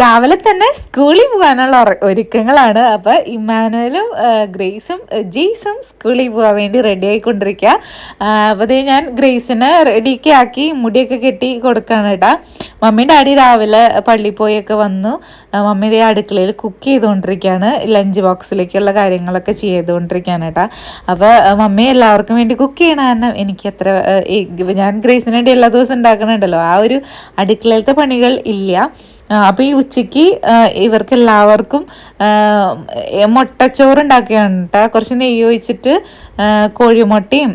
രാവിലെ തന്നെ സ്കൂളിൽ പോകാനുള്ള ഒരുക്കങ്ങളാണ്. അപ്പോൾ ഇമ്മാനുവലും ഗ്രേസും ജെയ്സും സ്കൂളിൽ പോകാൻ വേണ്ടി റെഡി ആയിക്കൊണ്ടിരിക്കുക അപ്പോൾ ഞാൻ ഗ്രേസിനെ റെഡിയൊക്കെ ആക്കി മുടിയൊക്കെ കെട്ടി കൊടുക്കുകയാണ് കേട്ടോ മമ്മി ഡാഡി രാവിലെ പള്ളിയിൽ പോയൊക്കെ വന്നു. മമ്മി ഇതേ അടുക്കളയിൽ കുക്ക് ചെയ്തുകൊണ്ടിരിക്കുകയാണ് ലഞ്ച് ബോക്സിലേക്കുള്ള കാര്യങ്ങളൊക്കെ ചെയ്തുകൊണ്ടിരിക്കുകയാണ് കേട്ടോ അപ്പോൾ മമ്മി എല്ലാവർക്കും വേണ്ടി കുക്ക് ചെയ്യണ കാരണം എനിക്ക് അത്ര ഞാൻ ഗ്രേസിന് വേണ്ടി എല്ലാ ദിവസവും ഉണ്ടാക്കണുണ്ടല്ലോ. ആ ഒരു അടുക്കളയിലത്തെ പണികൾ ഇല്ല. അപ്പോൾ ഈ ഉച്ചയ്ക്ക് ഇവർക്ക് എല്ലാവർക്കും ആ, മുട്ടച്ചോറ് ഉണ്ടാക്കുകയാണ് കേട്ടോ കുറച്ച് നെയ്യ് ഒഴിച്ചിട്ട് കോഴിമുട്ടയും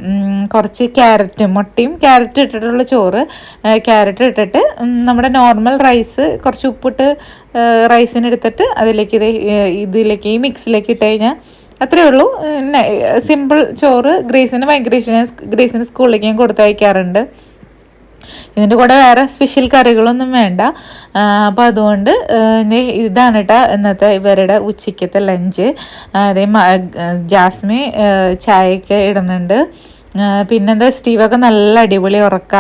കുറച്ച് ക്യാരറ്റും മുട്ടയും ക്യാരറ്റ് ഇട്ടിട്ടുള്ള ചോറ് ക്യാരറ്റ് ഇട്ടിട്ട് നമ്മുടെ നോർമൽ റൈസ് കുറച്ച് ഉപ്പിട്ട് റൈസിനെടുത്തിട്ട് അതിലേക്ക് ഇത് ഇതിലേക്ക് ഈ മിക്സിലേക്ക് ഇട്ട് കഴിഞ്ഞാൽ അത്രേ ഉള്ളൂ. സിമ്പിൾ ചോറ് ഗ്രേസിന് ഭയങ്കര ഗ്രേസിന് സ്കൂളിലേക്ക് ഞാൻ കൊടുത്തയക്കാറുണ്ട്. ഇതിന്റെ കൂടെ വേറെ സ്പെഷ്യൽ കറികളൊന്നും വേണ്ട. അപ്പോൾ അതുകൊണ്ട് ഇതാണ് കേട്ടോ ഇന്നത്തെ ഇവരുടെ ഉച്ചയ്ക്കത്തെ ലഞ്ച് അതേ ജാസ്മി ചായയൊക്കെ ഇടുന്നുണ്ട്. പിന്നെന്താ സ്റ്റീവൊക്കെ നല്ല അടിപൊളി ഉറക്കുക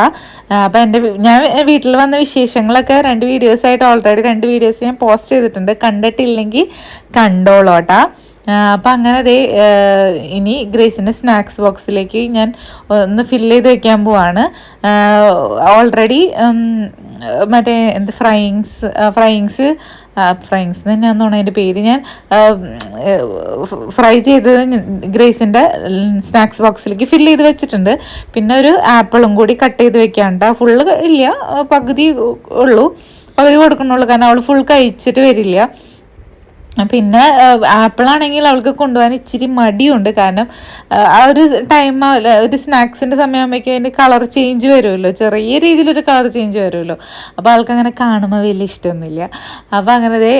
അപ്പം എന്റെ ഞാൻ വീട്ടിൽ വന്ന വിശേഷങ്ങളൊക്കെ രണ്ട് വീഡിയോസായിട്ട് ഓൾറെഡി രണ്ട് വീഡിയോസ് ഞാൻ പോസ്റ്റ് ചെയ്തിട്ടുണ്ട്. കണ്ടിട്ടില്ലെങ്കിൽ കണ്ടോളൂട്ടാ അപ്പം അങ്ങനെ ദേ ഇനി ഗ്രേസിന്റെ സ്നാക്സ് ബോക്സിലേക്ക് ഞാൻ ഒന്ന് ഫില്ല് ചെയ്ത് വെക്കാൻ പോവാണ്. ഓൾറെഡി മറ്റേ എന്ത് ഫ്രൈയിങ്സ് ഫ്രൈയിങ്സ് ഫ്രൈങ്സ് തന്നെയാണെന്ന് തോന്നുന്നു അതിന്റെ പേര് ഞാൻ ഫ്രൈ ചെയ്ത് ഗ്രേസിന്റെ സ്നാക്സ് ബോക്സിലേക്ക് ഫില്ല് ചെയ്ത് വെച്ചിട്ടുണ്ട്. പിന്നെ ഒരു ആപ്പിളും കൂടി കട്ട് ചെയ്ത് വെക്കാണ്ട് ഫുള്ള് ഇല്ല പകുതി ഉള്ളൂ. പകുതി കൊടുക്കണുള്ളൂ കാരണം അവൾ ഫുൾ കഴിച്ചിട്ട് വരില്ല. പിന്നെ ആപ്പിളാണെങ്കിൽ അവൾക്ക് കൊണ്ടുപോകാൻ ഇച്ചിരി മടിയുണ്ട്. കാരണം ആ, ഒരു ടൈം ഒരു സ്നാക്സിന്റെ സമയമാകുമ്പോഴേക്കും അതിന്റെ കളർ ചേഞ്ച് വരുമല്ലോ. ചെറിയ രീതിയിലൊരു കളർ ചേഞ്ച് വരുമല്ലോ. അപ്പോൾ അവൾക്ക് അങ്ങനെ കാണുമ്പോൾ വലിയ ഇഷ്ടമൊന്നുമില്ല. അപ്പോൾ അങ്ങനെ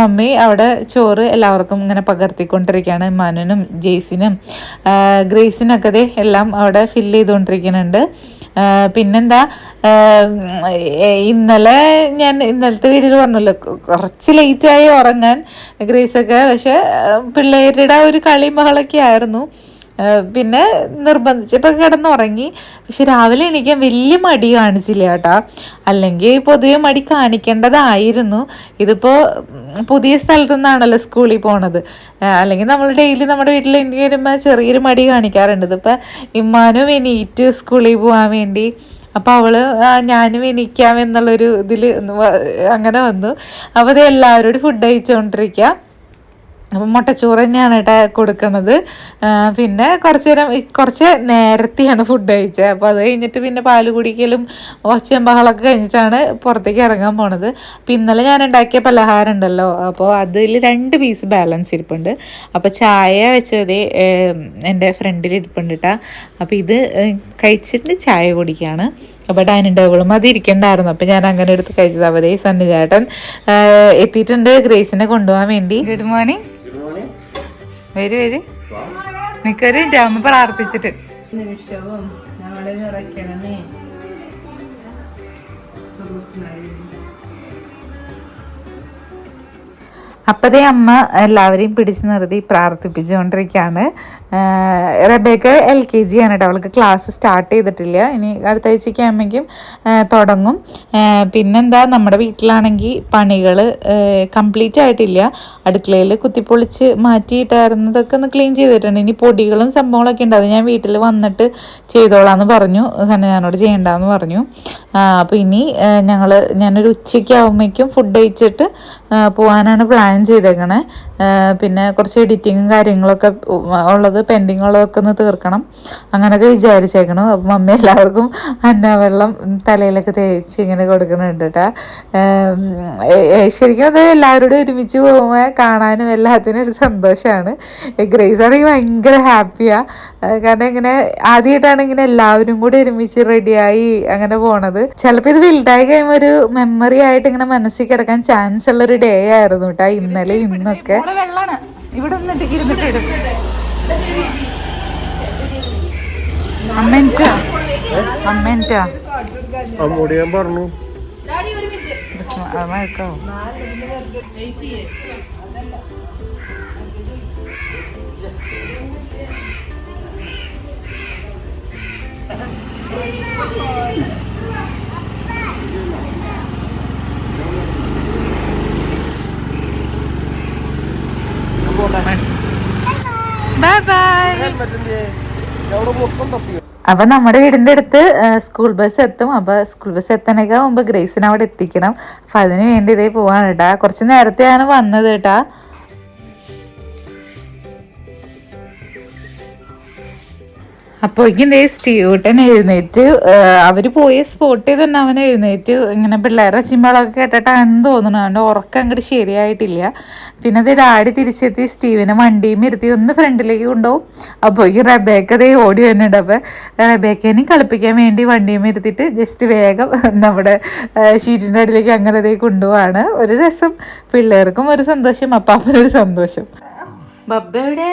മമ്മി അവിടെ ചോറ് എല്ലാവർക്കും ഇങ്ങനെ പകർത്തിക്കൊണ്ടിരിക്കുകയാണ്. മനുനും ജെയ്സിനും ഗ്രേസിനൊക്കെ എല്ലാം അവിടെ ഫില്ല് ചെയ്തുകൊണ്ടിരിക്കുന്നുണ്ട്. പിന്നെന്താ ഇന്നലെ ഞാൻ ഇന്നലത്തെ വീഡിയോയിൽ പറഞ്ഞല്ലോ കുറച്ച് ലേറ്റായി ഉറങ്ങാൻ ഗ്രേസൊക്കെ പക്ഷെ പിള്ളേരുടെ ഒരു കളി ബഹളൊക്കെ ആയിരുന്നു. ആ, നിർബന്ധിച്ച് ഇപ്പം കിടന്നുറങ്ങി. പക്ഷെ രാവിലെ എണീക്കാൻ വലിയ മടി കാണിച്ചില്ല കേട്ടാ. അല്ലെങ്കിൽ പൊതുവെ മടി കാണിക്കേണ്ടതായിരുന്നു. ഇതിപ്പോൾ പുതിയ സ്ഥലത്തു നിന്നാണല്ലോ സ്കൂളിൽ പോണത്. അല്ലെങ്കിൽ നമ്മൾ ഡെയിലി നമ്മുടെ വീട്ടിൽ എനിക്ക് വരുമ്പോൾ ചെറിയൊരു മടി കാണിക്കാറുണ്ട്. ഇതിപ്പോൾ ഇമ്മാനും എണീറ്റ് സ്കൂളിൽ പോകാൻ വേണ്ടി. അപ്പോൾ അവൾ ആ, ഞാനും എണീക്കാം എന്നുള്ളൊരു ഇതിൽ അങ്ങനെ വന്നു. അപ്പോൾ ഇത് എല്ലാവരോടും ഫുഡ് കഴിച്ചുകൊണ്ടിരിക്കുക അപ്പം മുട്ടച്ചോറ് തന്നെയാണ് കേട്ടോ കൊടുക്കുന്നത് പിന്നെ കുറച്ച് നേരം കുറച്ച് നേരത്തെയാണ് ഫുഡ് കഴിച്ചത്. അപ്പോൾ അത് കഴിഞ്ഞിട്ട് പിന്നെ പാൽ കുടിക്കലും ഒച്ചയും ബഹളമൊക്കെ കഴിഞ്ഞിട്ടാണ് പുറത്തേക്ക് ഇറങ്ങാൻ പോണത്. അപ്പം ഇന്നലെ ഞാൻ ഉണ്ടാക്കിയ പലഹാരം ഉണ്ടല്ലോ. അപ്പോൾ അതിൽ രണ്ട് പീസ് ബാലൻസ് ഇരിപ്പുണ്ട്. അപ്പോൾ ചായ വെച്ചത് എന്റെ ഫ്രണ്ടിൽ ഇരിപ്പുണ്ട് കേട്ടോ അപ്പോൾ ഇത് കഴിച്ചിട്ട് ചായ കുടിക്കുകയാണ് അപ്പോൾ ഡൈനിങ് ടേബിളും അത് ഇരിക്കണ്ടായിരുന്നു. അപ്പോൾ ഞാൻ അങ്ങനെ എടുത്ത് കഴിച്ചത്. അവരെ സണ്ണി ചേട്ടൻ എത്തിയിട്ടുണ്ട് ഗ്രേസിനെ കൊണ്ടുപോകാൻ വേണ്ടി. ഗുഡ് മോർണിംഗ് വരൂ വരൂ. നിക്കൊരു അമ്മ പ്രാർത്ഥിച്ചിട്ട്. നിമിഷവും നമ്മളെ നിറയ്ക്കണമേ. അപ്പതേ അമ്മ എല്ലാവരെയും പിടിച്ചു നിർത്തി പ്രാർത്ഥിപ്പിച്ചുകൊണ്ടിരിക്കുകയാണ് റബേക്ക് എൽ കെ ജി ആണ് കേട്ടോ അവൾക്ക് ക്ലാസ് സ്റ്റാർട്ട് ചെയ്തിട്ടില്ല. ഇനി അടുത്ത ആഴ്ചയ്ക്ക് ആകുമ്പോഴേക്കും തുടങ്ങും. പിന്നെന്താ നമ്മുടെ വീട്ടിലാണെങ്കിൽ പണികൾ കംപ്ലീറ്റ് ആയിട്ടില്ല. അടുക്കളയിൽ കുത്തിപ്പൊളിച്ച് മാറ്റിയിട്ടായിരുന്നതൊക്കെ ഒന്ന് ക്ലീൻ ചെയ്തിട്ടുണ്ട്. ഇനി പൊടികളും സംഭവങ്ങളൊക്കെ ഉണ്ട്. അത് ഞാൻ വീട്ടിൽ വന്നിട്ട് ചെയ്തോളാന്ന് പറഞ്ഞു. തന്നെ ഞാനോട് ചെയ്യണ്ടെന്ന് പറഞ്ഞു. അപ്പോൾ ഇനി ഞങ്ങൾ ഞാനൊരു ഉച്ചയ്ക്ക് ആകുമ്പോഴേക്കും ഫുഡ് കഴിച്ചിട്ട് പോകാനാണ് പ്ലാൻ ചെയ്തേക്കണേ. പിന്നെ കുറച്ച് എഡിറ്റിങ്ങും കാര്യങ്ങളൊക്കെ ഉള്ളത് പെൻഡിങ് ഉള്ളതൊക്കെ ഒന്ന് തീർക്കണം. അങ്ങനെയൊക്കെ വിചാരിച്ചേക്കണം. അപ്പം മമ്മി എല്ലാവർക്കും അന്ന വെള്ളം തലയിലൊക്കെ തേച്ച് ഇങ്ങനെ കൊടുക്കുന്നുണ്ട് കേട്ടോ ശരിക്കും അത് എല്ലാവരോടും ഒരുമിച്ച് പോകുമ്പോൾ കാണാനും എല്ലാത്തിനും ഒരു സന്തോഷമാണ് ഗ്രേസ് ആണെങ്കിൽ ഭയങ്കര ഹാപ്പിയാണ് കാരണം ഇങ്ങനെ ആദ്യമായിട്ടാണ് ഇങ്ങനെ എല്ലാവരും കൂടി ഒരുമിച്ച് റെഡിയായി അങ്ങനെ പോണത്. ചിലപ്പോൾ ഇത് വലുതായി കഴിയുമ്പോൾ ഒരു മെമ്മറി ആയിട്ട് ഇങ്ങനെ മനസ്സിൽ കിടക്കാൻ ചാൻസ് ഉള്ള ഒരു ഡേ ആയിരുന്നു കേട്ടോ ഇന്നലെ ഇന്നൊക്കെ. ഇവിടെ അമ്മേന്റാ അമ്മേന്റാ അമ്മോട് ഞാൻ പറഞ്ഞു. അമ്മേക്കോ ബൈ ബൈ അപ്പൊ നമ്മുടെ വീടിന്റെ അടുത്ത് സ്കൂൾ ബസ് എത്തും. അപ്പൊ സ്കൂൾ ബസ് എത്താനൊക്കെ മുമ്പ് ഗ്രേസിനെ അവിടെ എത്തിക്കണം. അപ്പൊ അതിന് വേണ്ടി ഇതേ പോവാണ് കേട്ടാ കുറച്ച് നേരത്തെയാണ് വന്നത് കേട്ടാ അപ്പോഴേക്കും ദേ സ്റ്റീവട്ടൻ എഴുന്നേറ്റ് അവർ പോയ സ്പോട്ടിൽ തന്നെ അവൻ എഴുന്നേറ്റ്. ഇങ്ങനെ പിള്ളേരെ ചിമ്പളൊക്കെ കേട്ടിട്ടാണെന്ന് തോന്നുന്നു അവന്റെ ഉറക്കം അങ്ങോട്ട് ശരിയായിട്ടില്ല. പിന്നെ അത് ഡാഡി തിരിച്ചെത്തി. സ്റ്റീവിനെ വണ്ടിയും ഇരുത്തി ഒന്ന് ഫ്രണ്ടിലേക്ക് കൊണ്ടുപോകും. അപ്പോഴേക്കും റബേക്ക ദേ ഓടി വരുന്നുണ്ട് അപ്പോൾ റബേക്കേനെയും കളിപ്പിക്കാൻ വേണ്ടി വണ്ടിയും ഇരുത്തിയിട്ട് ജസ്റ്റ് വേഗം നമ്മുടെ ഷീറ്റിന്റെ അടിയിലേക്ക് അങ്ങനെ ദേ കൊണ്ടുപോവാണ്. ഒരു രസം. പിള്ളേർക്കും ഒരു സന്തോഷം അപ്പാപ്പനൊരു സന്തോഷം. ബബ്ബ എവിടെ?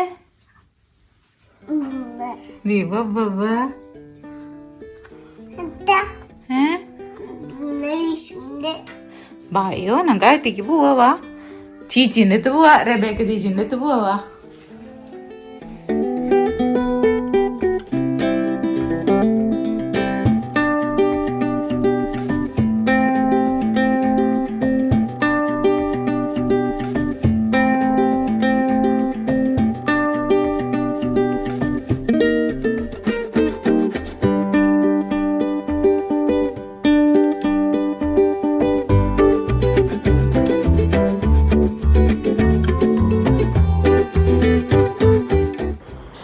നീ ബബ്ബ ഭയോ നമുക്ക് അകത്തേക്ക് പോവാ ചീച്ചിന്റെ അടുത്ത് പോവാ റബേക്ക ചീച്ചിന്റെ അടുത്ത് പോവാ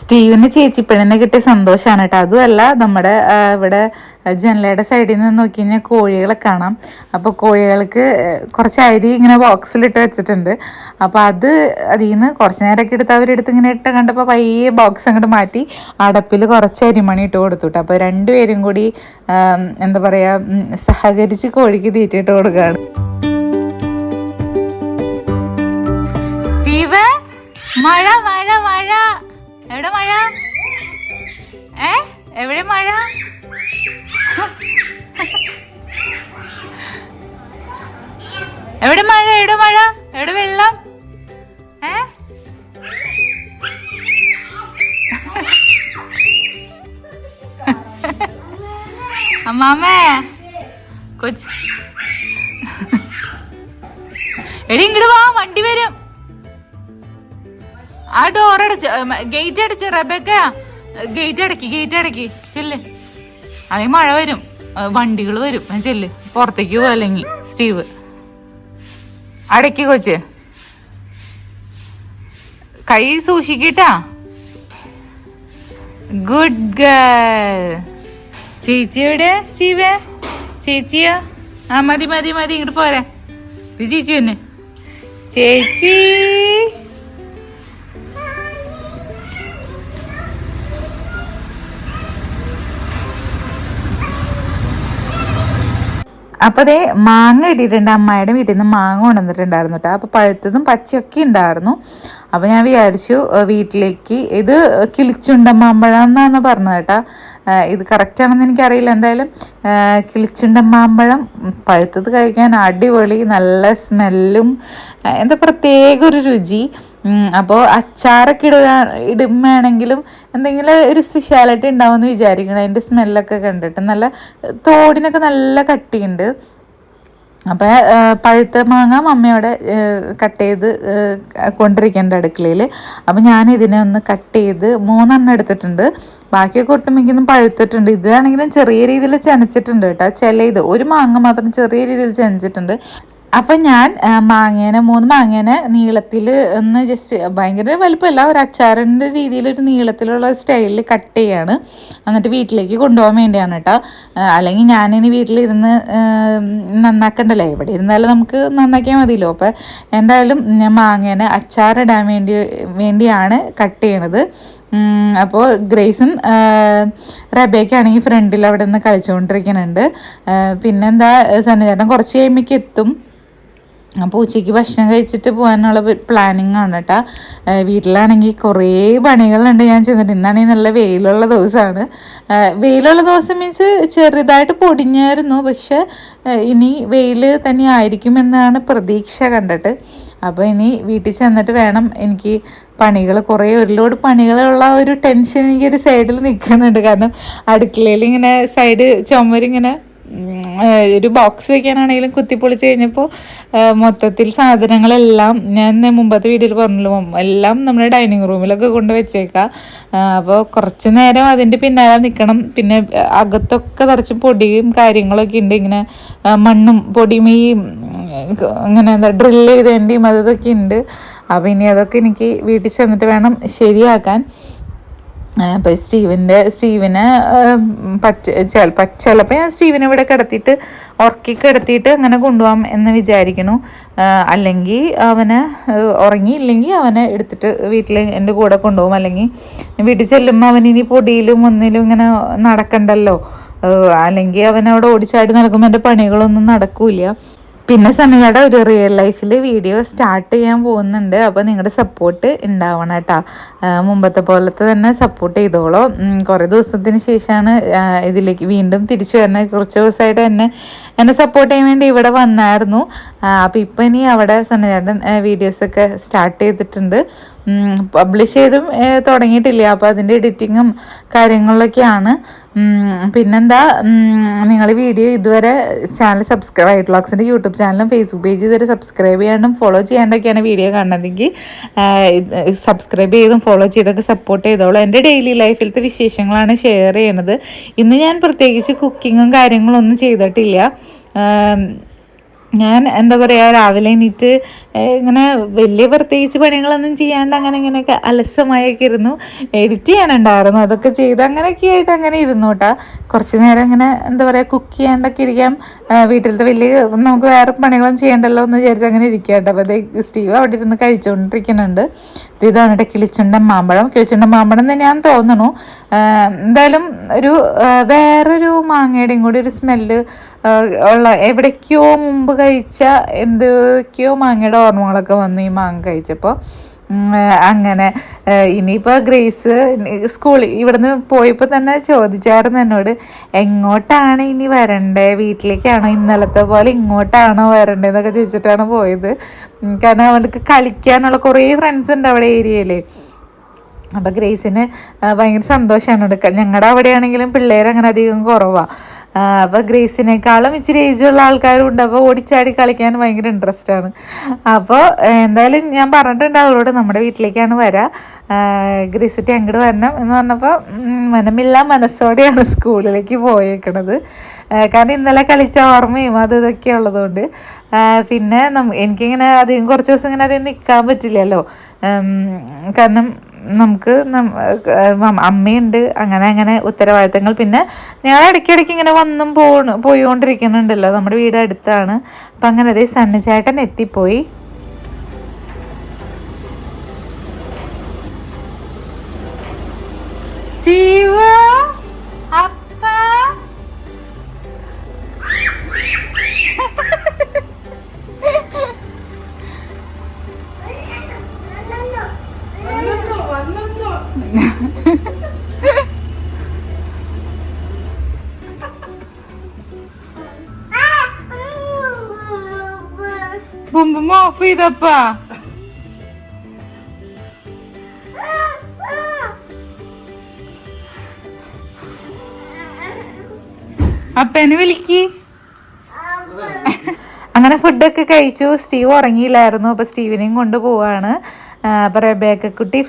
സ്റ്റീവിന് ചേച്ചിപ്പെണ്ണിനെ കിട്ടിയ സന്തോഷമാണ് കേട്ടോ. അതുമല്ല നമ്മുടെ ഇവിടെ ജനലയുടെ സൈഡിൽ നിന്ന് നോക്കി കഴിഞ്ഞാൽ കോഴികളെ കാണാം. അപ്പോൾ കോഴികൾക്ക് കുറച്ച് അരി ഇങ്ങനെ ബോക്സിലിട്ട് വെച്ചിട്ടുണ്ട്. അപ്പോൾ അത് അതിൽ നിന്ന് കുറച്ച് നേരമൊക്കെ എടുത്ത് അവരെടുത്ത് ഇങ്ങനെ ഇട്ട് കണ്ടപ്പോൾ പയ്യെ ബോക്സ് അങ്ങോട്ട് മാറ്റി അടപ്പിൽ കുറച്ച് അരിമണി ഇട്ട് കൊടുത്തു കേട്ടോ. അപ്പോൾ രണ്ടുപേരും കൂടി എന്താ പറയുക സഹകരിച്ച് കോഴിക്ക് തീറ്റിട്ട് കൊടുക്കുകയാണ്. മഴ മഴ മഴ. എവിടെ മഴ? ഏ? എവിടെ മഴ? എവിടെ മഴ? എവിടെ മഴ? എവിടെ വെള്ളം? ഏ? അമ്മാമേ കൊച്ചു. എടി ഇങ്ങോട്ട് വാ വണ്ടി വരും. ആ ഡോർ അടച്ച് ഗേറ്റ് അടച്ച് റബക്ക. ഗേറ്റ് അടക്കി ഗേറ്റ് അടക്കി. ചെല്ല്. അല്ലെങ്കിൽ മഴ വരും. വണ്ടികൾ വരും. ചെല്ല്. പുറത്തേക്ക് പോകും അല്ലെങ്കിൽ സ്റ്റീവ്. അടക്കി കൊച്ച്. കൈ സൂക്ഷിക്കട്ടാ. Good girl. ചേച്ചി എവിടെ? സ്റ്റീവേ? ചേച്ചിയോ? ആ മതി മതി മതി. ഇങ്ങോട്ട് പോരാ. ഇത് ചേച്ചി തന്നെ ചേച്ചി! അപ്പൊ അതേ മാങ്ങ ഇട്ടിട്ടുണ്ട്. അമ്മായിയുടെ വീട്ടിൽ നിന്ന് മാങ്ങ കൊണ്ടുവന്നിട്ടുണ്ടായിരുന്നു കേട്ടോ അപ്പൊ പഴുത്തതും പച്ചയൊക്കെ ഉണ്ടായിരുന്നു. അപ്പൊ ഞാൻ വിചാരിച്ചു വീട്ടിലേക്ക് ഇത് കിളിച്ചുണ്ടമാമ്പഴം എന്നാണ് പറഞ്ഞത് കേട്ടോ ഇത് കറക്റ്റ് ആണെന്ന് എനിക്കറിയില്ല. എന്തായാലും കിളിച്ചുണ്ട മാമ്പഴം പഴുത്തത് കഴിക്കാൻ അടിപൊളി നല്ല സ്മെല്ലും എന്താ പ്രത്യേക ഒരു രുചി. അപ്പോൾ അച്ചാറൊക്കെ ഇടുക ഇടുമ്പോഴാണെങ്കിലും എന്തെങ്കിലും ഒരു സ്പെഷ്യാലിറ്റി ഉണ്ടാവുമെന്ന് വിചാരിക്കണം. അതിന്റെ സ്മെല്ലൊക്കെ കണ്ടിട്ട് നല്ല തോടിനൊക്കെ നല്ല കട്ടിയുണ്ട്. അപ്പോൾ പഴുത്ത മാങ്ങ മമ്മയോടെ കട്ട് ചെയ്ത് കൊണ്ടിരിക്കേണ്ട അടുക്കളയിൽ അപ്പോൾ ഞാൻ ഇതിനെ ഒന്ന് കട്ട് ചെയ്ത് മൂന്നെണ്ണം എടുത്തിട്ടുണ്ട്. ബാക്കിയൊക്കെ ഒട്ടുമിക്കൊന്നും പഴുത്തിട്ടുണ്ട്. ഇതാണെങ്കിലും ചെറിയ രീതിയിൽ ചനച്ചിട്ടുണ്ട് കേട്ടോ. ചില ഇത് ഒരു മാങ്ങ മാത്രം ചെറിയ രീതിയിൽ ചെനച്ചിട്ടുണ്ട്. അപ്പം ഞാൻ മാങ്ങേന മൂന്ന് മാങ്ങേനെ നീളത്തിൽ ഒന്ന് ജസ്റ്റ് ഭയങ്കര വലുപ്പമല്ല ഒരു അച്ചാറിന്റെ രീതിയിൽ ഒരു നീളത്തിലുള്ള സ്റ്റൈലിൽ കട്ട് ചെയ്യാണ്. എന്നിട്ട് വീട്ടിലേക്ക് കൊണ്ടുപോകാൻ വേണ്ടിയാണ് കേട്ടോ അല്ലെങ്കിൽ ഞാനിനി വീട്ടിലിരുന്ന് നന്നാക്കണ്ടല്ലേ. ഇവിടെ ഇരുന്നാലും നമുക്ക് നന്നാക്കിയാൽ മതിയല്ലോ. അപ്പോൾ എന്തായാലും ഞാൻ മാങ്ങേനെ അച്ചാറിടാൻ വേണ്ടി വേണ്ടിയാണ് കട്ട് ചെയ്യണത്. അപ്പോൾ ഗ്രേസും റബേക്കാണെങ്കിൽ ഫ്രണ്ടിൽ അവിടെ നിന്ന് കളിച്ചുകൊണ്ടിരിക്കുന്നുണ്ട് പിന്നെന്താ സന്നിചേട്ടൻ കുറച്ച് കഴിയുമ്പോഴേക്ക് എത്തും. അപ്പോൾ ഉച്ചയ്ക്ക് ഭക്ഷണം കഴിച്ചിട്ട് പോകാനുള്ള പ്ലാനിങ് ആണ് കേട്ടോ. വീട്ടിലാണെങ്കിൽ കുറേ പണികളുണ്ട് ഞാൻ ചെന്നിട്ട്. ഇന്നാണെങ്കിൽ നല്ല വെയിലുള്ള ദിവസമാണ്. വെയിലുള്ള ദിവസം മീൻസ് ചെറുതായിട്ട് പൊടിഞ്ഞായിരുന്നു. പക്ഷെ ഇനി വെയിൽ തന്നെ ആയിരിക്കും എന്നാണ് പ്രതീക്ഷ കണ്ടിട്ട്. അപ്പോൾ ഇനി വീട്ടിൽ ചെന്നിട്ട് വേണം എനിക്ക് പണികൾ കുറേ ഒരു ലോഡ് പണികളുള്ള ഒരു ടെൻഷൻ എനിക്ക് ഒരു സൈഡിൽ നിൽക്കുന്നുണ്ട്. കാരണം അടുക്കളയിൽ ഇങ്ങനെ സൈഡ് ചുമരിങ്ങനെ ഒരു ബോക്സ് വെക്കാനാണെങ്കിലും കുത്തിപ്പൊളിച്ച് കഴിഞ്ഞപ്പോൾ മൊത്തത്തിൽ സാധനങ്ങളെല്ലാം ഞാൻ മുമ്പത്തെ വീഡിയോയിൽ പറഞ്ഞല്ലോ എല്ലാം നമ്മുടെ ഡൈനിങ് റൂമിലൊക്കെ കൊണ്ട് വെച്ചേക്കാം. അപ്പോൾ കുറച്ച് നേരം അതിന്റെ പിന്നാലെ നിൽക്കണം പിന്നെ അകത്തൊക്കെ തറച്ച് പൊടിയും കാര്യങ്ങളൊക്കെ ഉണ്ട്. ഇങ്ങനെ മണ്ണും പൊടിയും ഈ ഇങ്ങനെ എന്താ ഡ്രില്ല് ചെയ്തേന്റെയും അതൊക്കെ ഉണ്ട്. അപ്പോൾ ഇനി അതൊക്കെ എനിക്ക് വീട്ടിൽ ചെന്നിട്ട് വേണം ശരിയാക്കാൻ. അപ്പോൾ സ്റ്റീവിന്റെ സ്റ്റീവിനെ പച്ച ചില ചിലപ്പോൾ ഞാൻ സ്റ്റീവിനെ ഇവിടെ കിടത്തിയിട്ട് ഉറക്കി കിടത്തിയിട്ട് അങ്ങനെ കൊണ്ടുപോകാം എന്ന് വിചാരിക്കണു. അല്ലെങ്കിൽ അവനെ ഉറങ്ങിയില്ലെങ്കിൽ അവനെ എടുത്തിട്ട് വീട്ടിൽ എന്റെ കൂടെ കൊണ്ടുപോകും അല്ലെങ്കിൽ വീട്ടിൽ ചെല്ലുമ്പോൾ അവനിനി പൊടിയിലും ഒന്നിലും ഇങ്ങനെ നടക്കണ്ടല്ലോ. അല്ലെങ്കിൽ അവൻ അവിടെ ഓടിച്ചാടി നടക്കുമ്പോൾ എന്റെ പണികളൊന്നും നടക്കൂല പിന്നെ സനയുടെ ഒരു റിയൽ ലൈഫിൽ വീഡിയോ സ്റ്റാർട്ട് ചെയ്യാൻ പോകുന്നുണ്ട്. അപ്പോൾ നിങ്ങളുടെ സപ്പോർട്ട് ഉണ്ടാവണം കേട്ടോ. മുമ്പത്തെ പോലത്തെ തന്നെ സപ്പോർട്ട് ചെയ്തോളൂ. കുറേ ദിവസത്തിന് ശേഷമാണ് ഇതിലേക്ക് വീണ്ടും തിരിച്ചു വരുന്നത് കുറച്ച് ദിവസമായിട്ട് എന്നെ എന്നെ സപ്പോർട്ട് ചെയ്യാൻ വേണ്ടി ഇവിടെ വന്നായിരുന്നു. അപ്പോൾ ഇപ്പം ഇനി അവിടെ സന്നചേട്ടൻ വീഡിയോസൊക്കെ സ്റ്റാർട്ട് ചെയ്തിട്ടുണ്ട്. പബ്ലിഷ് ചെയ്തും തുടങ്ങിയിട്ടില്ല. അപ്പോൾ അതിന്റെ എഡിറ്റിങ്ങും കാര്യങ്ങളിലൊക്കെയാണ്. പിന്നെന്താ? നിങ്ങൾ വീഡിയോ ഇതുവരെ ചാനൽ സബ്സ്ക്രൈബ് ബ്ലോഗ്സിന്റെ യൂട്യൂബ് ചാനലും ഫേസ്ബുക്ക് പേജ് ഇതുവരെ സബ്സ്ക്രൈബ് ചെയ്യാണ്ടും ഫോളോ ചെയ്യാണ്ടൊക്കെയാണ് വീഡിയോ കാണുന്നതെങ്കിൽ സബ്സ്ക്രൈബ് ചെയ്തും ഫോളോ ചെയ്തൊക്കെ സപ്പോർട്ട് ചെയ്തോളൂ. എന്റെ ഡെയിലി ലൈഫിലത്തെ വിശേഷങ്ങളാണ് ഷെയർ ചെയ്യണത്. ഇന്ന് ഞാൻ പ്രത്യേകിച്ച് കുക്കിങ്ങും കാര്യങ്ങളൊന്നും ചെയ്തിട്ടില്ല. ഞാൻ എന്താ പറയുക രാവിലെ എണീറ്റ് ഇങ്ങനെ വലിയ പ്രത്യേകിച്ച് പണികളൊന്നും ചെയ്യാണ്ട് അങ്ങനെ ഇങ്ങനെയൊക്കെ അലസമായൊക്കെ ഇരുന്നു എഡിറ്റ് ചെയ്യാനുണ്ടായിരുന്നു. അതൊക്കെ ചെയ്ത് അങ്ങനെയൊക്കെ ആയിട്ട് അങ്ങനെ ഇരുന്നു കേട്ടോ കുറച്ച് നേരം ഇങ്ങനെ എന്താ പറയുക കുക്ക് ചെയ്യാണ്ടൊക്കെ ഇരിക്കാം. വീട്ടിലത്തെ വലിയ നമുക്ക് വേറെ പണികളൊന്നും ചെയ്യണ്ടല്ലോ എന്ന് വിചാരിച്ച് അങ്ങനെ ഇരിക്കുക കേട്ടോ അപ്പോൾ അത് സ്റ്റീവ് അവിടെ ഇരുന്ന് കഴിച്ചുകൊണ്ടിരിക്കുന്നുണ്ട് ഇത് ഇതാണ് കേട്ടോ കിളിച്ചുണ്ടൻ മാമ്പഴം. കിളിച്ചുണ്ടൻ മാമ്പഴം തന്നെയാന്ന് തോന്നുന്നു. തോന്നണു എന്തായാലും ഒരു വേറൊരു മാങ്ങയുടെയും കൂടി ഒരു സ്മെല്ല് ഉള്ള എവിടേക്കോ മുമ്പ് കഴിച്ച എന്തൊക്കെയോ മാങ്ങയുടെ ഓർമ്മകളൊക്കെ വന്ന് ഈ മാങ്ങ കഴിച്ചപ്പോൾ അങ്ങനെ ഇനിയിപ്പോൾ ഗ്രേസ് സ്കൂളിൽ ഇവിടുന്ന് പോയപ്പോൾ തന്നെ ചോദിച്ചായിരുന്നു എന്നോട് എങ്ങോട്ടാണ് ഇനി വരണ്ടേ? വീട്ടിലേക്കാണോ ഇന്നലത്തെ പോലെ ഇങ്ങോട്ടാണോ വരണ്ടേ? എന്നൊക്കെ ചോദിച്ചിട്ടാണ് പോയത്. കാരണം അവൾക്ക് കളിക്കാനുള്ള കുറേ ഫ്രണ്ട്സ് ഉണ്ട് അവിടെ ഏരിയയിൽ. അപ്പോൾ ഗ്രേസിന് ഭയങ്കര സന്തോഷമാണ്. ഞങ്ങളുടെ അവിടെയാണെങ്കിലും പിള്ളേർ അങ്ങനെ അധികം കുറവാണ് അപ്പോൾ ഗ്രേസിനേക്കാളും ഇച്ചിരി ഏജുള്ള ആൾക്കാരും ഉണ്ട് അപ്പോൾ ഓടിച്ചാടി കളിക്കാൻ ഭയങ്കര ഇൻട്രസ്റ്റ് ആണ്. അപ്പോൾ എന്തായാലും ഞാൻ പറഞ്ഞിട്ടുണ്ട് അവളോട് നമ്മുടെ വീട്ടിലേക്കാണ് വരാം. ഗ്രേസുട്ടി അങ്ങോട്ട് വരണം എന്ന് പറഞ്ഞപ്പോൾ മനമില്ലാ മനസ്സോടെയാണ് സ്കൂളിലേക്ക് പോയേക്കണത്. കാരണം ഇന്നലെ കളിച്ച ഓർമ്മയും അത് ഇതൊക്കെ ഉള്ളതുകൊണ്ട്. പിന്നെ എനിക്കിങ്ങനെ അധികം കുറച്ച് ദിവസം ഇങ്ങനെ അധികം നിൽക്കാൻ പറ്റില്ലല്ലോ. കാരണം നമുക്ക് അമ്മയുണ്ട്. അങ്ങനെ അങ്ങനെ ഉത്തരവാദിത്തങ്ങൾ. പിന്നെ ഞാൻ ഇടയ്ക്കിടയ്ക്ക് ഇങ്ങനെ വന്നും പോണ് പോയിക്കൊണ്ടിരിക്കുന്നുണ്ടല്ലോ. നമ്മുടെ വീട് അടുത്താണ്. അപ്പം അങ്ങനെ അതേ സന്നചേട്ടൻ എത്തിപ്പോയി. ജീവ ചെയ്തപ്പാ അപ്പനെ വിളിക്ക്. അങ്ങനെ ഫുഡൊക്കെ കഴിച്ചു. സ്റ്റീവ് ഉറങ്ങിയില്ലായിരുന്നു. അപ്പോൾ സ്റ്റീവിനെയും കൊണ്ട് പോവാണ്. അപ്പോൾ റെബേക്ക കുട്ടി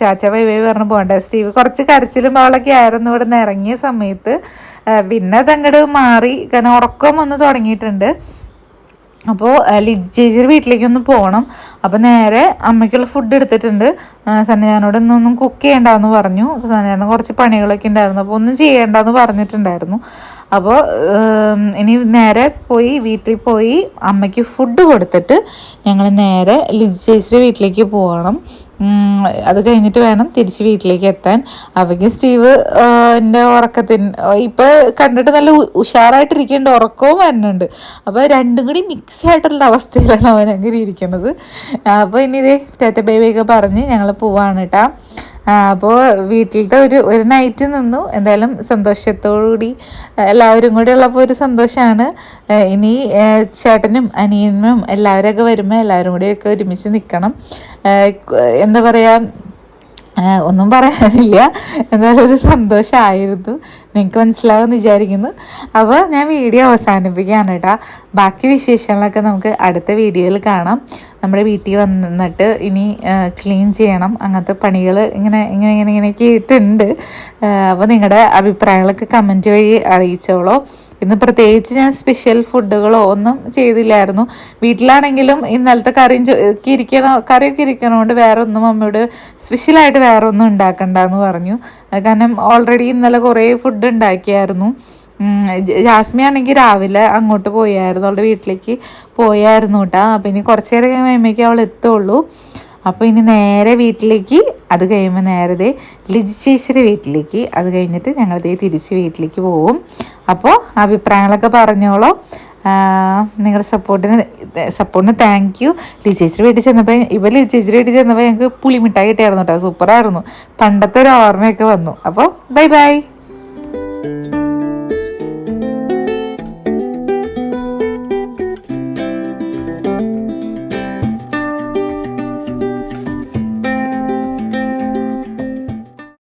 ചാച്ച വൈ വൈ പറഞ്ഞ് പോകണ്ട. സ്റ്റീവ് കുറച്ച് കരച്ചിലും ബഹളമൊക്കെ ആയിരുന്നു ഇവിടെ നിന്ന് ഇറങ്ങിയ സമയത്ത്. പിന്നെ അതങ്ങോട്ട് മാറി. കാരണം ഉറക്കം വന്ന് തുടങ്ങിയിട്ടുണ്ട്. അപ്പോൾ ലിജി ചേച്ചിയുടെ വീട്ടിലേക്ക് ഒന്ന് പോകണം അപ്പോൾ നേരെ അമ്മയ്ക്കുള്ള ഫുഡ് എടുത്തിട്ടുണ്ട്. സന്നിധാനോട് ഇന്നൊന്നും കുക്ക് ചെയ്യണ്ടെന്ന് പറഞ്ഞു. സന്നിധാനം കുറച്ച് പണികളൊക്കെ ഉണ്ടായിരുന്നു. അപ്പോൾ ഒന്നും ചെയ്യേണ്ടെന്ന് പറഞ്ഞിട്ടുണ്ടായിരുന്നു. അപ്പോൾ ഇനി നേരെ പോയി വീട്ടിൽ പോയി അമ്മയ്ക്ക് ഫുഡ് കൊടുത്തിട്ട് ഞങ്ങൾ നേരെ ലിജി ചേച്ചിയുടെ വീട്ടിലേക്ക് പോകണം അത് കഴിഞ്ഞിട്ട് വേണം തിരിച്ച് വീട്ടിലേക്ക് എത്താൻ. അവയ്ക്ക് സ്റ്റീവ് എന്റെ ഉറക്കത്തിന് ഇപ്പോൾ കണ്ടിട്ട് നല്ല ഉഷാറായിട്ടിരിക്കേണ്ട ഉറക്കവും വരുന്നുണ്ട് അപ്പോൾ രണ്ടും കൂടി മിക്സ് ആയിട്ടുള്ള അവസ്ഥയിലാണ് അവൻ അങ്ങനെ ഇരിക്കുന്നത് അപ്പോൾ ഇനി ഇതേ ടാറ്റ ബേബിയൊക്കെ പറഞ്ഞ് ഞങ്ങൾ പോവാണ് കേട്ടോ അപ്പോൾ വീട്ടിലത്തെ ഒരു ഒരു നൈറ്റ് നിന്നു. എന്തായാലും സന്തോഷത്തോടുകൂടി എല്ലാവരും കൂടി ഉള്ളപ്പോൾ ഒരു സന്തോഷമാണ് ഇനി ചേട്ടനും അനിയനും എല്ലാവരൊക്കെ വരുമ്പോൾ എല്ലാവരും കൂടിയൊക്കെ ഒരുമിച്ച് നിൽക്കണം എന്താ പറയുക ഒന്നും പറയാനില്ല. എന്നാലും ഒരു സന്തോഷമായിരുന്നു നിങ്ങൾക്ക് മനസ്സിലാവുമെന്ന് വിചാരിക്കുന്നു. അപ്പോൾ ഞാൻ വീഡിയോ അവസാനിപ്പിക്കുകയാണ് കേട്ടോ. ബാക്കി വിശേഷങ്ങളൊക്കെ നമുക്ക് അടുത്ത വീഡിയോയിൽ കാണാം. നമ്മുടെ വീട്ടിൽ വന്നിട്ട് ഇനി ക്ലീൻ ചെയ്യണം. അങ്ങനത്തെ പണികൾ ഇങ്ങനെ ഇങ്ങനെ ഇങ്ങനെ ഇങ്ങനെയൊക്കെ ഇട്ടുണ്ട് അപ്പോൾ നിങ്ങളുടെ അഭിപ്രായങ്ങളൊക്കെ കമന്റ് വഴി അറിയിച്ചോളൂ. ഇന്ന് പ്രത്യേകിച്ച് ഞാൻ സ്പെഷ്യൽ ഫുഡുകളോ ഒന്നും ചെയ്തില്ലായിരുന്നു. വീട്ടിലാണെങ്കിലും ഇന്നലത്തെ കറിയും ഇരിക്കണ കറിയൊക്കെ ഇരിക്കണോണ്ട് വേറെ ഒന്നും അമ്മയോട് സ്പെഷ്യലായിട്ട് വേറെ ഒന്നും ഉണ്ടാക്കണ്ടെന്ന് പറഞ്ഞു. കാരണം ഓൾറെഡി ഇന്നലെ കുറേ ഫുഡ് ഉണ്ടാക്കിയായിരുന്നു. ജാസ്മി ആണെങ്കിൽ രാവിലെ അങ്ങോട്ട് പോയായിരുന്നു. അവളുടെ വീട്ടിലേക്ക് പോയായിരുന്നു കേട്ടോ അപ്പം ഇനി കുറച്ച് നേരം കഴിയുമ്പോഴേക്കും അവൾ എത്തുള്ളൂ. അപ്പോൾ ഇനി നേരെ വീട്ടിലേക്ക് അത് കഴിയുമ്പോൾ നേരത്തെ ലിജി ചേച്ചിയുടെ വീട്ടിലേക്ക്. അത് കഴിഞ്ഞിട്ട് ഞങ്ങൾ ദേ തിരിച്ച് വീട്ടിലേക്ക് പോവും. അപ്പോൾ അഭിപ്രായങ്ങളൊക്കെ പറഞ്ഞോളൂ. നിങ്ങളുടെ സപ്പോർട്ടിന് സപ്പോർട്ടിന് താങ്ക് യു ലിജി വീട്ടിൽ ചെന്നപ്പോൾ ഇവ ലിജി വീട്ടിൽ ചെന്നപ്പോൾ ഞങ്ങൾക്ക് പുളിമിഠായി കിട്ടിയായിരുന്നു കേട്ടോ സൂപ്പറായിരുന്നു. പണ്ടത്തെ ഒരു ഓർമ്മയൊക്കെ വന്നു. അപ്പോൾ ബൈ ബൈ